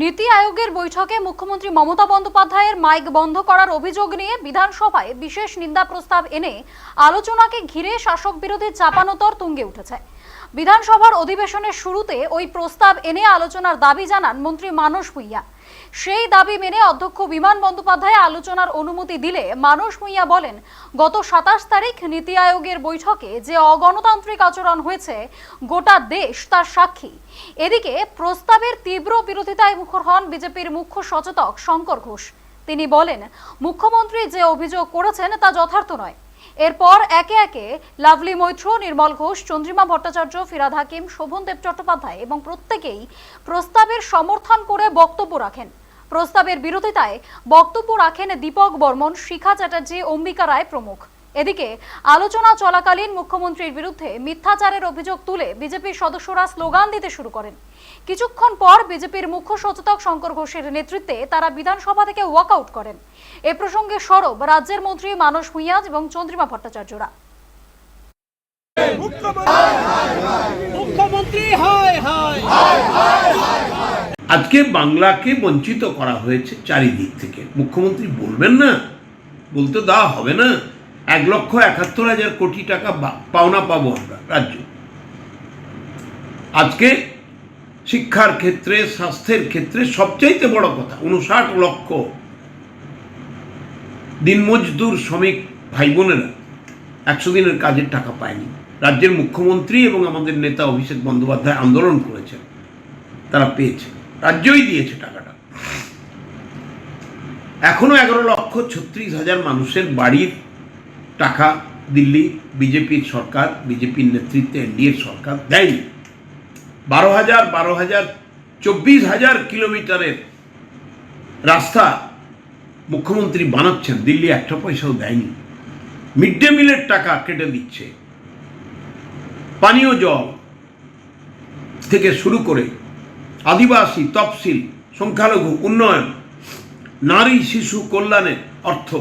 নীতি আয়োগের বৈঠকে মুখ্যমন্ত্রী মমতা বন্দ্যোপাধ্যায়ের মাইক বন্ধ করার অভিযোগ নিয়ে বিধানসভায় বিশেষ নিন্দা প্রস্তাব এনে আলোচনাকে ঘিরে শাসক বিরোধী চাপানোতর তুঙ্গে উঠেছে। বিধানসভার অধিবেশনের শুরুতে ওই প্রস্তাব এনে আলোচনার দাবি জানান মন্ত্রী মানস ভুইয়া। সেই দাবি মেনে অধ্যক্ষ বিমান বন্দ্যোপাধ্যায় আলোচনার অনুমতি দিলে মানস ভুইয়া বলেন, গত সাতাশ তারিখ নীতি আয়োগের বৈঠকে যে অগণতান্ত্রিক আচরণ হয়েছে, গোটা দেশ তার সাক্ষী। এদিকে প্রস্তাবের তীব্র বিরোধিতায় মুখর হন বিজেপির মুখ্য সচেতক শঙ্কর ঘোষ। তিনি বলেন, মুখ্যমন্ত্রী যে অভিযোগ করেছেন তা যথার্থ নয়। এরপর একে একে লাভলি মৈত্র, নির্মল ঘোষ, চন্দ্রিমা ভট্টাচার্য, ফিরাদ হাকিম, শোভন দেব চট্টোপাধ্যায় এবং প্রত্যেকেই প্রস্তাবের সমর্থন করে বক্তব্য রাখেন। প্রস্তাবের বিরোধিতায় বক্তব্য রাখেন দীপক বর্মন, শিখা চ্যাটার্জি, অম্বিকা রায় প্রমুখ। এদিকে আলোচনা চলাকালীন মুখ্যমন্ত্রীর বিরুদ্ধে মিথ্যাচারের অভিযোগ তুলে বিজেপির সদস্যরা স্লোগান দিতে শুরু করেন। কিছুক্ষণ পর বিজেপির মুখ্য সচেতক শঙ্কর ঘোষের নেতৃত্বে তারা বিধানসভা থেকে ওয়াকআউট করেন। এ প্রসঙ্গে সরব রাজ্যের মন্ত্রী মানস ভূঁইয়া এবং চন্দ্রিমা ভট্টাচার্যরা। মুখ্যমন্ত্রী আজকে বাংলাকে বঞ্চিত করা হয়েছে চারিদিক থেকে। মুখ্যমন্ত্রী বলবেন না? বলতে দেওয়া হবে না? এক লক্ষ একাত্তর হাজার কোটি টাকা পাওনা পাবো আমরা রাজ্য। আজকে শিক্ষার ক্ষেত্রে, স্বাস্থ্যের ক্ষেত্রে সবচাইতে বড় কথা, উনষাট লক্ষ দিনমজদুর শ্রমিক ভাই বোনেরা একশো দিনের কাজের টাকা পায়নি। রাজ্যের মুখ্যমন্ত্রী এবং আমাদের নেতা অভিষেক বন্দ্যোপাধ্যায় আন্দোলন করেছেন। তারা পেয়েছে। রাজ্যই দিয়েছে টাকাটা। এখনও এগারো লক্ষ ছত্রিশ হাজার মানুষের বাড়ির টাকা দিল্লি, বিজেপির সরকার, বিজেপির নেতৃত্বে এনডিএর সরকার দেয়নি। বারো হাজার বারো হাজার, চব্বিশ হাজার কিলোমিটারের রাস্তা মুখ্যমন্ত্রী বানাচ্ছেন, দিল্লি একটা পয়সাও দেয়নি। মিড ডে মিলের টাকা কেটে দিচ্ছে। পানীয় জল থেকে শুরু করে আদিবাসী, তফসিল, সংখ্যালঘু, উন্নয়ন, নারী, শিশু, কল্যাণের অর্থ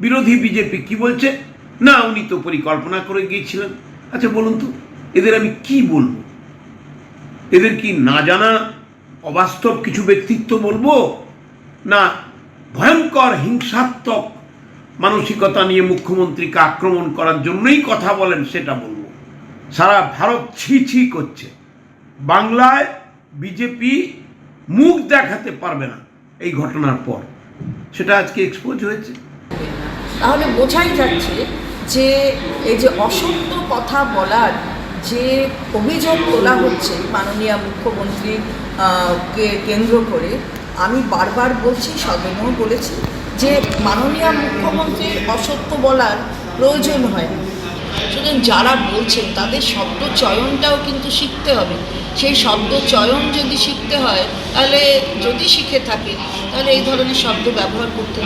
বিরোধী বিজেপি কি বলছে? না, উনি তো পরিকল্পনা করে গিয়েছিলেন। আচ্ছা বলুন তো, এদের আমি কি বলব? এদের কি না জানা অবাস্তব কিছু ব্যক্তিত্ব বলব? না, ভয়ঙ্কর, হিংসাত্মক মানসিকতা নিয়ে মুখ্যমন্ত্রীকে আক্রমণ করার জন্যই কথা বলেন, সেটা বলব। সারা ভারত ছি ছি করছে। বাংলায় বিজেপি মুখ দেখাতে পারবে না এই ঘটনার পর। সেটা আজকে এক্সপোজ হয়েছে। তাহলে বোঝাই যাচ্ছে যে এই যে অসত্য কথা বলার যে অভিযোগ তোলা হচ্ছে মাননীয় মুখ্যমন্ত্রী কে কেন্দ্র করে, আমি বারবার বলছি সদনেও বলেছি যে মাননীয় মুখ্যমন্ত্রীর অসত্য বলার প্রয়োজন হয় সুতরাং যারা বলছেন তাদের শব্দ চয়নটাও কিন্তু শিখতে হবে। সেই শব্দ চয়ন যদি শিখতে হয়, তাহলে যদি শিখে থাকে, তাহলে এই ধরনের শব্দ ব্যবহার করতে